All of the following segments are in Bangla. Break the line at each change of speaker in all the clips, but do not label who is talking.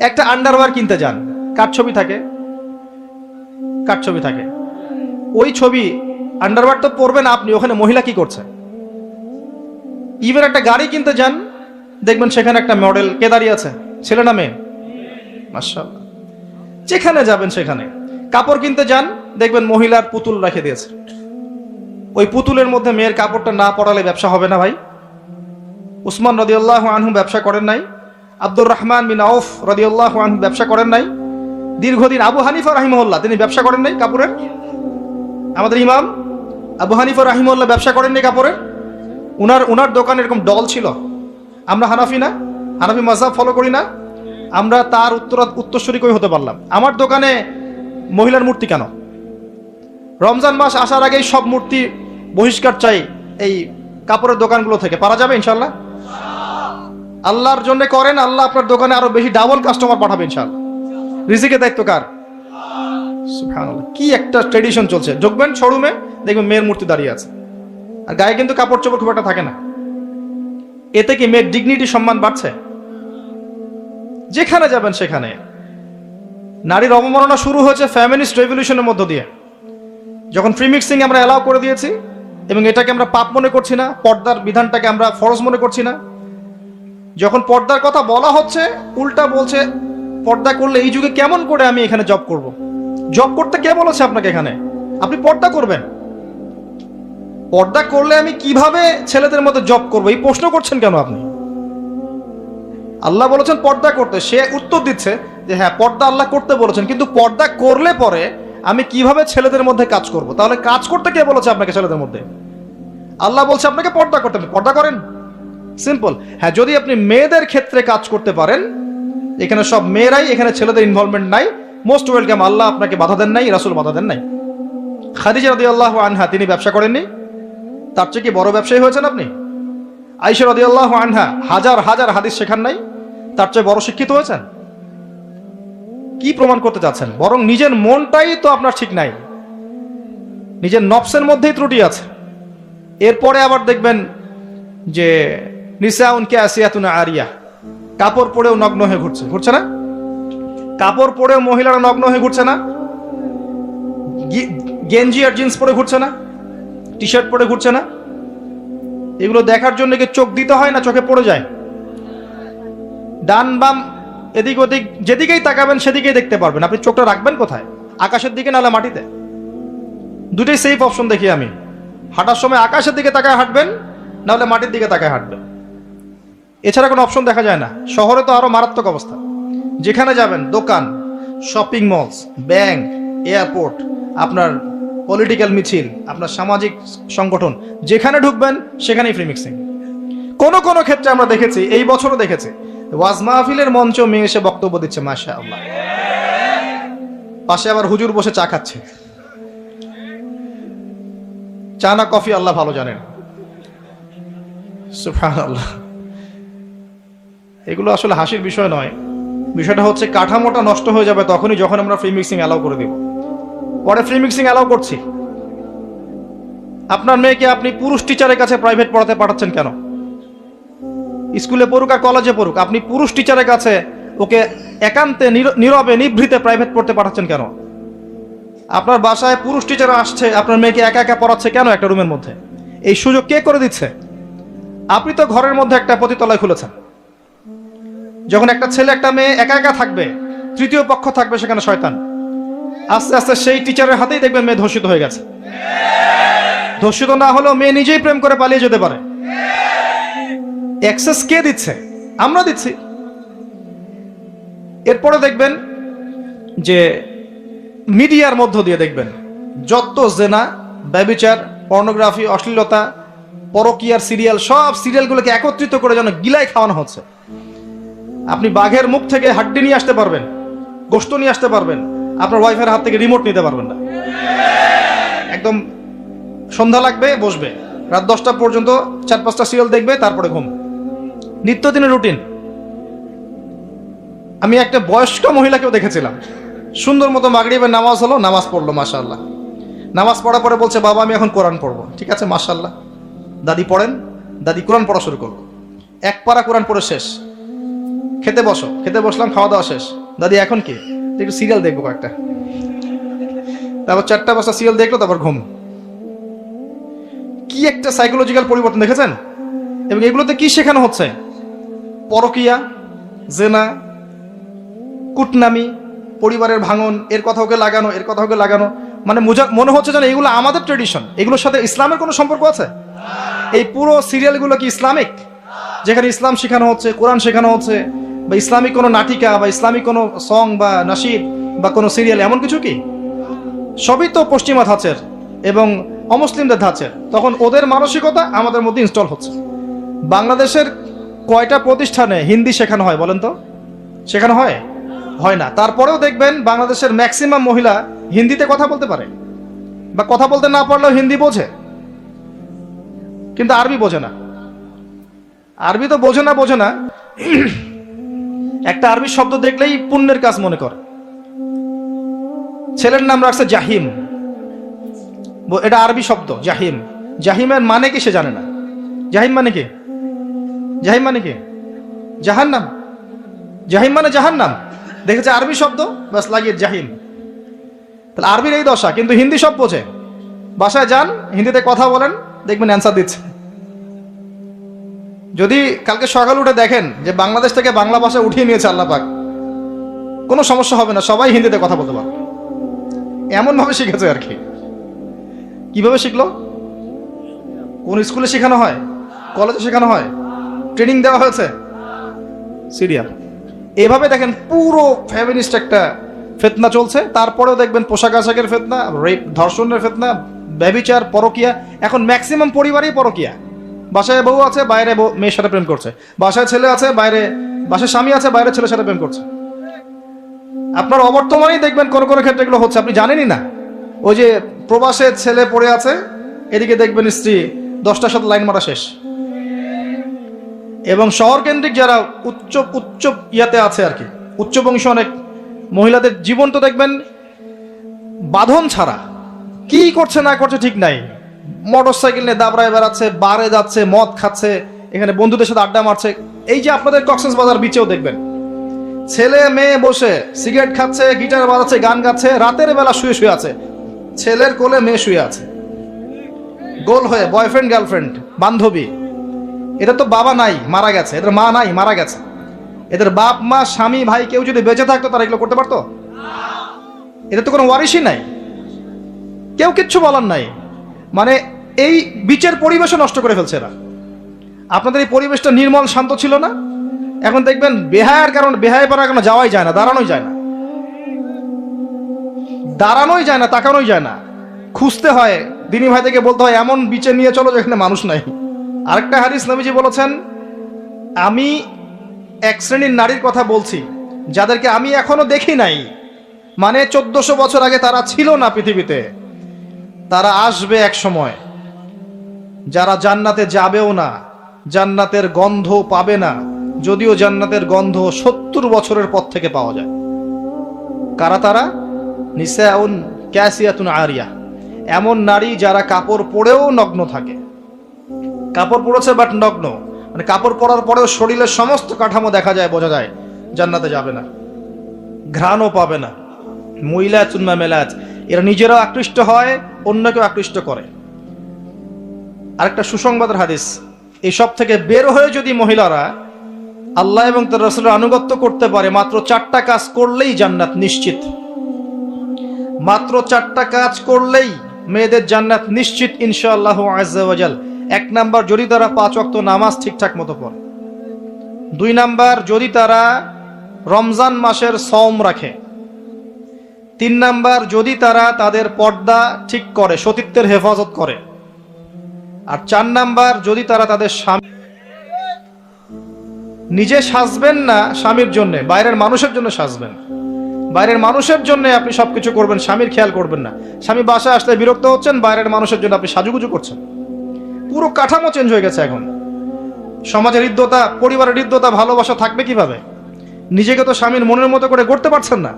একটা আন্ডারওয়ার কিনতে যান। কার ছবি থাকে? কার ছবি থাকে? ওই ছবি আন্ডারওয়ার তো পরবেন আপনি, ওখানে মহিলা কি করছে? ইভেন একটা গাড়ি কিনতে যান, দেখবেন সেখানে একটা মডেল কে দাঁড়িয়ে আছে? ছেলে না মেয়ে? মাশাআল্লাহ। যেখানে যাবেন সেখানে। কাপড় কিনতে যান, দেখবেন মহিলার পুতুল রেখে দিয়েছে। ওই পুতুলের মধ্যে মেয়ের কাপড়টা না পরালে ব্যবসা হবে না ভাই। উসমান রদিউল্লাহ আনহু ব্যবসা করেন নাই। আব্দুর রহমান বিন আউফ রদিউল্লাহ ব্যবসা করেন নাই। দীর্ঘদিন আবু হানিফা রাহিমহল্লা তিনি ব্যবসা করেন নাই কাপড়ের। আমাদের ইমাম আবু হানিফা রাহিমহল্লা ব্যবসা করেন নাই কাপড়ের উনার উনার দোকানে এরকম ডল ছিল। আমরা হানাফি না, হানাফি মাসাব ফলো করি না। আমরা তার উত্তর উত্তরস্বরী কই হতে পারলাম। আমার দোকানে মহিলার মূর্তি কেন? রমজান মাস আসার আগেই সব মূর্তি বহিষ্কার চাই এই কাপড়ের দোকানগুলো থেকে। পারা যাবে ইনশাল্লাহ আল্লাহর জন্য করেন, আল্লাহ আপনার দোকানে আরও বেশি ডাবল কাস্টমার পাঠাবেন ইনশাল্লাহ রিজিকের দায়িত্ব কার? কি একটা ট্রেডিশন চলছে। ঢুকবেন শোরুমে দেখবেন মেয়ের মূর্তি দাঁড়িয়ে আছে। আর গায়ে কিন্তু কাপড় চোপড় খুব একটা থাকে না। এতে কি মেয়ের ডিগনিটি সম্মান বাড়ছে? যেখানে যাবেন সেখানে। নারীর অবমাননা শুরু হয়েছে ফ্যামিনিস্ট রেভলিউশনের মধ্য দিয়ে। যখন ফ্রি মিক্সিং আমরা অ্যালাউ করে দিয়েছি, এবং এটাকে আমরা পাপ মনে করছি না, পর্দার বিধানটাকে আমরা ফরজ মনে করছি না যখন পর্দার কথা বলা হচ্ছে, উল্টা বলছে, পর্দা করলে এই যুগে কেমন করে আমি এখানে জব করব? জব করতে কে বলেছে আপনাকে এখানে? আপনি পর্দা করবেন। পর্দা করলে আমি কীভাবে ছেলেদের মধ্যে জব করব? এই প্রশ্ন করছেন কেন আপনি? আল্লাহ বলেছেন পর্দা করতে। সে উত্তর দিচ্ছে যে হ্যাঁ পর্দা আল্লাহ করতে বলেছেন, কিন্তু পর্দা করলে পরে আমি কীভাবে ছেলেদের মধ্যে কাজ করব? তাহলে কাজ করতে কে বলেছে আপনাকে ছেলেদের মধ্যে? আল্লাহ বলছে, আপনাকে পর্দা করতে পর্দা করেন। সিম্পল হ্যাঁ যদি আপনি মেয়েদের ক্ষেত্রে কাজ করতে পারেন, এখানে সব মেয়েরাই, এখানে ছেলেদের ইনভলভমেন্ট নাই। মোস্ট ওয়েলকাম আল্লাহ আপনাকে বাধা দেন নাই, রাসুল বাধা দেন নাই। খাদিজা রদি আল্লাহ আনহা, তিনি ব্যবসা করেননি। তার চেয়ে কি বড় ব্যবসায়ী হয়েছেন আপনি? আইসা রদি আল্লাহ আনহা, হাজার হাজার হাদিস শেখান নাই। তার চেয়ে বড় শিক্ষিত হয়েছেন? কি প্রমাণ করতে চাচ্ছেন? বরং নিজের মনটাই তো আপনার ঠিক নাই। নিজের নফসের মধ্যেই ত্রুটি আছে। এরপরে আবার দেখবেন যে নিসাউনকে আসিয়াতুনা আরিয়া। কাপড় পরেও নগ্ন হয়ে ঘুরছে। ঘুরছে না? কাপড় পরেও মহিলারা নগ্ন হয়ে ঘুরছে না? গেঞ্জি আর জিন্স পরে ঘুরছে না? টি শার্ট পরে ঘুরছে না? এগুলো দেখার জন্য কি চোখ দিতে হয় না চোখে পড়ে যায়? ডান বাম এদিক ওদিক যেদিকেই তাকাবেন সেদিকেই দেখতে পারবেন। আপনি চোখটা রাখবেন কোথায়? আকাশের দিকে নাহলে মাটিতে? দুটোই সেফ অপশন দেখি আমি। হাঁটার সময় আকাশের দিকে তাকায় হাঁটবেন নাহলে মাটির দিকে তাকায় হাঁটবেন। এছাড়া কোনো অপশন দেখা যায় না। শহরে তো আরও মারাত্মক অবস্থা। যেখানে যাবেন, দোকান, শপিং মলস, ব্যাংক, এয়ারপোর্ট, আপনার পলিটিক্যাল মিছিল, আপনার সামাজিক সংগঠন, যেখানে ঢুকবেন, সেখানেই ফ্রি মিক্সিং কোনো কোনো ক্ষেত্রে আমরা দেখেছি, এই বছরও দেখেছি, ওয়াজ মাহফিলের মঞ্চ মেয়ে এসে বক্তব্য দিচ্ছে মাসা আল্লাহ পাশে আবার হুজুর বসে চা খাচ্ছে। চা না, কফি আল্লাহ ভালো জানেন। সুবহানাল্লাহ। এগুলো আসলে হাসির বিষয় নয়। বিষয়টা হচ্ছে কাঠামোটা নষ্ট হয়ে যাবে তখনই যখন আমরা ফ্রি মিক্সিং অ্যালাউ করে দেব। পরে ফ্রি মিক্সিং অ্যালাউ করছি। আপনার মেয়েকে আপনি পুরুষ টিচারের কাছে প্রাইভেট পড়াতে পাঠাচ্ছেন কেন? স্কুলে পড়ুক আর কলেজে পড়ুক, আপনি পুরুষ টিচারের কাছে ওকে একান্তে, নীর- নীরবে, নিভৃতে প্রাইভেট পড়তে পাঠাচ্ছেন কেন? আপনার বাসায় পুরুষ টিচার আসছে, আপনার মেয়েকে একা একা পড়াচ্ছে কেন একটা রুমের মধ্যে? এই সুযোগ কে করে দিচ্ছে? আপনি তো ঘরের মধ্যে একটা পতিতলায় খুলেছেন। যখন একটা ছেলে, একটা মেয়ে একা একা থাকবে, তৃতীয় পক্ষ থাকবে সেখানে শয়তান। আস্তে আস্তে সেই টিচারের হাতেই দেখবেন মেয়ে ধর্ষিত হয়ে গেছে। ধর্ষিত না হলেও মেয়ে নিজেই প্রেম করে পালিয়ে যেতে পারে। অ্যাক্সেস কে দিচ্ছে? আমরা দিচ্ছি। এরপরে দেখবেন যে মিডিয়ার মধ্য দিয়ে দেখবেন, যত জেনা, ব্যবিচার, পর্নোগ্রাফি, অশ্লীলতা, পরকিয়ার সিরিয়াল, সব সিরিয়ালগুলোকে একত্রিত করে যেন গিলায় খাওয়ানো হচ্ছে। আপনি বাঘের মুখ থেকে হাড্ডি নিয়ে আসতে পারবেন গোস্ত নিয়ে আসতে পারবেন, আপনার ওয়াইফের হাত থেকে রিমোট নিতে পারবেন না। একদম সন্ধ্যা লাগবে, বসবে। রাত দশটা পর্যন্ত চার পাঁচটা সিরিয়াল দেখবে, তারপরে ঘুম। নিত্যদিনের রুটিন আমি একটা বয়স্ক মহিলাকেও দেখেছিলাম। সুন্দর মতো মাগরিবের নামাজ হলো, নামাজ পড়ল মাশাল্লাহ নামাজ পড়া পরে বলছে, বাবা, আমি এখন কোরআন পড়ব। ঠিক আছে মাশাল্লাহ দাদি পড়েন, দাদি কোরআন পড়া শুরু করল এক পারা কোরআন পড়ে শেষ। খেতে বসো, খেতে বসলাম, খাওয়া দাওয়া শেষ। দাদি, এখন কি? একটু সিরিয়াল দেখব কয়েকটা। তারপর চারটা পাঁচটা সিরিয়াল দেখল, তারপর ঘুম। কি একটা সাইকোলজিক্যাল পরিবর্তন, দেখেছেন? এবং এগুলোতে কি শেখানো হচ্ছে? পরকিয়া, জেনা, কুটনামি, পরিবারের ভাঙন, এর কথা ওকে লাগানো, এর কথা ওকে লাগানো। মানে মনে হচ্ছে যেন এগুলো আমাদের ট্রেডিশন এগুলোর সাথে ইসলামের কোনো সম্পর্ক আছে? এই পুরো সিরিয়ালগুলো কি ইসলামিক? যেখানে ইসলাম শেখানো হচ্ছে, কোরআন শেখানো হচ্ছে বা ইসলামিক কোনো নাটিকা বা ইসলামিক কোনো সং বা নাসিদ বা কোনো সিরিয়াল এমন কিছু কি? সবই তো পশ্চিমা ধাঁচের এবং অমুসলিমদের ধাঁচের। তখন ওদের মানসিকতা আমাদের মধ্যে ইনস্টল হচ্ছে। বাংলাদেশের কয়টা প্রতিষ্ঠানে হিন্দি শেখানো হয় বলেন তো? শেখানো হয়? হয় না। তারপরেও দেখবেন বাংলাদেশের ম্যাক্সিমাম মহিলা হিন্দিতে কথা বলতে পারে। বা কথা বলতে না পারলেও হিন্দি বোঝে। কিন্তু আরবি বোঝে না। আরবি তো বোঝে না বোঝে না। একটা আরবি শব্দ দেখলেই পুণ্যের কাজ মনে করে। ছেলের নাম রাখছে জাহিম। এটা আরবি শব্দ, জাহিম। জাহিমের মানে কি সে জানে না। জাহিম মানে কি? জাহিম মানে কি? জাহান নাম জাহিম মানে জাহান নাম দেখেছে আরবি শব্দ বাস লাগিয়ে জাহিম। তাহলে আরবির এই দশা, কিন্তু হিন্দি সব বোঝে। বাসায় যান, হিন্দিতে কথা বলেন, দেখবেন অ্যান্সার দিচ্ছে। যদি কালকে সকাল উঠে দেখেন যে বাংলাদেশ থেকে বাংলা ভাষা উঠিয়ে নিয়েছে আল্লাপাক, কোনো সমস্যা হবে না, সবাই হিন্দিতে কথা বলতে পারবে। এমন ভাবে শিখেছে আর কি। কীভাবে শিখলো? কোন স্কুলে শেখানো হয়? কলেজে শেখানো হয়? ট্রেনিং দেওয়া হয়েছে? সিরিয়াল। এভাবে দেখেন পুরো ফ্যামিলিস্ট একটা ফেতনা চলছে। তারপরেও দেখবেন পোশাক আশাকের ফেতনা ধর্ষণের ফেতনা ব্যবিচার পরকিয়া, এখন ম্যাক্সিমাম পরিবারই পরকিয়া। বাসায় বউ আছে, বাইরে মেয়ের সাথে প্রেম করছে। বাসায় ছেলে আছে, বাইরে বাসায় স্বামী আছে, বাইরে ছেলের সাথে প্রেম করছে। আপনার অবর্তমানেই দেখবেন কোন কোন ক্ষেত্রে এগুলো হচ্ছে। আপনি জানেনই না। ওই যে প্রবাসে ছেলে পড়ে আছে, এদিকে দেখবেন স্ত্রী দশটার সাথে লাইন মারা শেষ। এবং শহর কেন্দ্রিক যারা উচ্চ উচ্চ ইয়াতে আছে আর কি, উচ্চ বংশ অনেক মহিলাদের জীবন তো দেখবেন বাঁধন ছাড়া। কি করছে না করছে ঠিক নাই। মোটর সাইকেল নিয়ে দাবড়ায় বেড়াচ্ছে, বারে যাচ্ছে, মদ খাচ্ছে, এখানে বন্ধুদের সাথে আড্ডা মারছে। এই যে আপনাদের কক্সেস বাজার বিচেও দেখবেন। ছেলে, মেয়ে বসে সিগারেট খাচ্ছে, গিটার বাজাচ্ছে, গান গাচ্ছে, রাতের বেলা শুয়ে শুয়ে আছে। ছেলের কোলে মেয়ে শুয়ে আছে। গোল হয়ে বয়ফ্রেন্ড গার্লফ্রেন্ড বান্ধবী। এদের তো বাবা নাই, মারা গেছে। এদের মা নাই, মারা গেছে। এদের বাপ, মা, স্বামী, ভাই কেউ যদি বেঁচে থাকতো, তারা এগুলো করতে পারতো? এদের তো কোনো ওয়ারিশই নাই। কেউ কিচ্ছু বলার নাই। মানে এই বিচের পরিবেশও নষ্ট করে ফেলছে এরা। আপনাদের এই পরিবেশটা নির্মল, শান্ত ছিল না? এখন দেখবেন বেহায়ের কারণ বেহায় পারা কেন যাওয়াই যায় না, দাঁড়ানোই যায় না। দাঁড়ানোই যায় না, তাকানোই যায় না। খুঁজতে হয়, দিনী ভাই থেকে বলতে হয়, এমন বিচে নিয়ে চলো যেখানে মানুষ নাই। আরেকটা হারিস নবীজি বলেছেন, আমি এক শ্রেণির নারীর কথা বলছি, যাদেরকে আমি এখনও দেখি নাই। মানে চোদ্দশো বছর আগে তারা ছিল না পৃথিবীতে। তারা আসবে এক সময়। যারা জান্নাতে যাবেও না, জান্নাতের গন্ধ পাবে না, যদিও জান্নাতের গন্ধ সত্তর বছরের পর থেকে পাওয়া যায়। কারা তারা? নিসাউন ক্যাসিয়াতুন আরিয়া। এমন নারী যারা কাপড় পরেও নগ্ন থাকে। কাপড় পরেছে বাট নগ্ন। মানে কাপড় পরার পরেও শরীরের সমস্ত কাঠামো দেখা যায়, বোঝা যায়, জান্নাতে যাবে না। ঘ্রাণও পাবে না। মহিলা চুন্মা মেলাজ এরা নিজেরাও আকৃষ্ট হয় অন্যকেও আকৃষ্ট করে। আরেকটা সুসংবাদের হাদিস, এসব থেকে বের হয়ে যদি মহিলারা আল্লাহ এবং তার রসুলের আনুগত্য করতে পারে, মাত্র চারটা কাজ করলেই জান্নাত নিশ্চিত। মাত্র চারটা কাজ করলেই মেয়েদের জান্নাত নিশ্চিত, ইনশাআল্লাহ আজাল এক নাম্বার, যদি তারা পাঁচ অক্ত নামাজ ঠিকঠাক মতো পড়ে। দুই নাম্বার, যদি তারা রমজান মাসের সম রাখে তিন নাম্বার, যদি তারা তাদের পর্দা ঠিক করে, সতীত্বের হেফাজত করে। আর চার নাম্বার, যদি তারা তাদের স্বামী নিজে সাজবেন না স্বামীর জন্য, বাইরের মানুষের জন্য সাজবেন। বাইরের মানুষের জন্য আপনি সবকিছু করবেন, স্বামীর খেয়াল করবেন না। স্বামী বাসায় আসলে বিরক্ত হচ্ছেন, বাইরের মানুষের জন্য আপনি সাজুগুজু করছেন। পুরো কাঠামো চেঞ্জ হয়ে গেছে এখন। সমাজের হৃদ্যতা, পরিবারের হৃদ্যতা, ভালোবাসা থাকবে কীভাবে? নিজেকে তো স্বামীর মনের মতো করে গড়তে পারছেন না।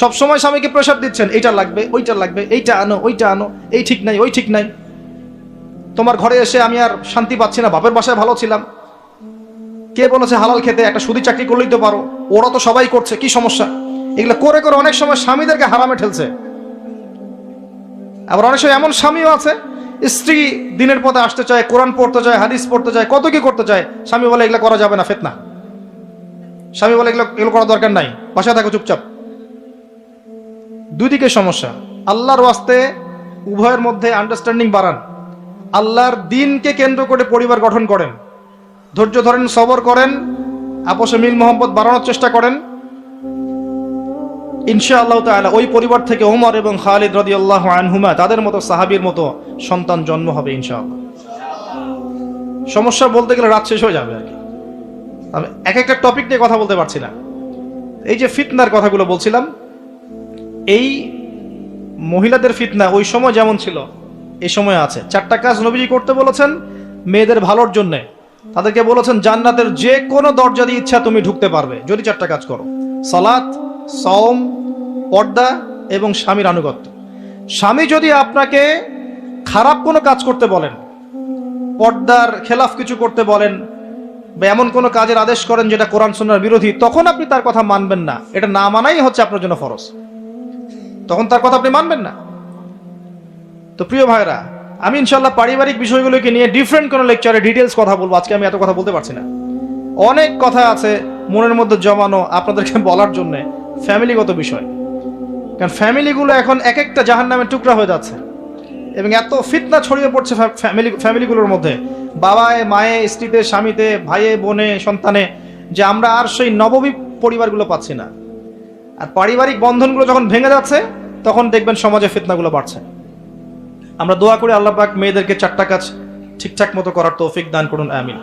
সব সময় স্বামীকে প্রেশার দিচ্ছেন, এইটা লাগবে, ওইটা লাগবে, এইটা আনো, ওইটা আনো, এই ঠিক নাই, ওই ঠিক নাই। তোমার ঘরে এসে আমি আর শান্তি পাচ্ছি না, বাপের বাসায় ভালো ছিলাম। কে বলেছে হালাল খেতে, একটা সুদি চাকরি করলেই তো পারো, ওরা তো সবাই করছে, কি সমস্যা? এগুলো করে করে অনেক সময় স্বামীদেরকে হারামে ঠেলছে। আবার অনেক সময় এমন স্বামীও আছে, স্ত্রী দিনের পথে আসতে চায়, কোরআন পড়তে চায়, হাদিস পড়তে চায়, কত কি করতে চায়, স্বামী বলে এগুলো করা যাবে না, ফেতনা। স্বামী বলে এগুলো এগুলো করার দরকার নাই, বাসায় থাকো চুপচাপ। দুই দিকে সমস্যা। আল্লাহর ওয়াস্তে উভয়ের মধ্যে আন্ডারস্ট্যান্ডিং বাড়ান। আল্লাহর দিনকে কেন্দ্র করে পরিবার গঠন করেন। ধৈর্য ধরেন, সবর করেন, আপোষে মিল মোহাম্মদ বাড়ানোর চেষ্টা করেন। ইনশা আল্লাহ তাআলা ওই পরিবার থেকে ওমর এবং খালিদ রাদিয়াল্লাহু আনহুমা তাদের মতো সাহাবীর মতো সন্তান জন্ম হবে ইনশাআল্লাহ। সমস্যা বলতে গেলে রাত শেষ হয়ে যাবে আর কি। আমি এক একটা টপিক নিয়ে কথা বলতে পারছি না। এই যে ফিতনার কথাগুলো বলছিলাম এই মহিলাদের ফিতনা ওই সময় যেমন ছিল এই সময় আছে। চারটা কাজ নবীজি করতে বলেছেন মেয়েদের ভালোর জন্যে। তাদেরকে বলেছেন, জান্নাতের যে কোনো দরজা দিয়ে ইচ্ছা তুমি ঢুকতে পারবে, যদি চারটা কাজ করো। সালাত, সওম, পর্দা এবং স্বামীর আনুগত্য। স্বামী যদি আপনাকে খারাপ কোনো কাজ করতে বলেন, পর্দার খেলাফ কিছু করতে বলেন, বা এমন কোনো কাজের আদেশ করেন যেটা কোরআন সুন্নার বিরোধী, তখন আপনি তার কথা মানবেন না। এটা না মানাই হচ্ছে আপনার জন্য ফরজ। তখন তার কথা আপনি মানবেন না। তো প্রিয় ভাইরা আমি ইনশাল্লাহ পারিবারিক বিষয়গুলোকে নিয়ে ডিফারেন্ট কোনো লেকচারে ডিটেলস কথা বলব। আজকে আমি এত কথা বলতে পারছি না। অনেক কথা আছে মনের মধ্যে জমানো আপনাদেরকে বলার জন্য ফ্যামিলিগত বিষয়। কারণ ফ্যামিলিগুলো এখন এক একটা জাহান নামের টুকরা হয়ে যাচ্ছে। এবং এত ফিতনা ছড়িয়ে পড়ছে ফ্যামিলি ফ্যামিলিগুলোর মধ্যে। বাবায়, মায়ে, স্ত্রীতে, স্বামীতে, ভাইয়ে, বোনে, সন্তানে, যে আমরা আর সেই নবমী পরিবারগুলো পাচ্ছি না। আর পারিবারিক বন্ধনগুলো যখন ভেঙে যাচ্ছে তখন দেখবেন সমাজে ফিতনাগুলো বাড়ছে। আমরা দোয়া করি আল্লাহ পাক মেয়েদেরকে চারটা কাজ ঠিকঠাক মতো করার তৌফিক দান করুন, আমিন।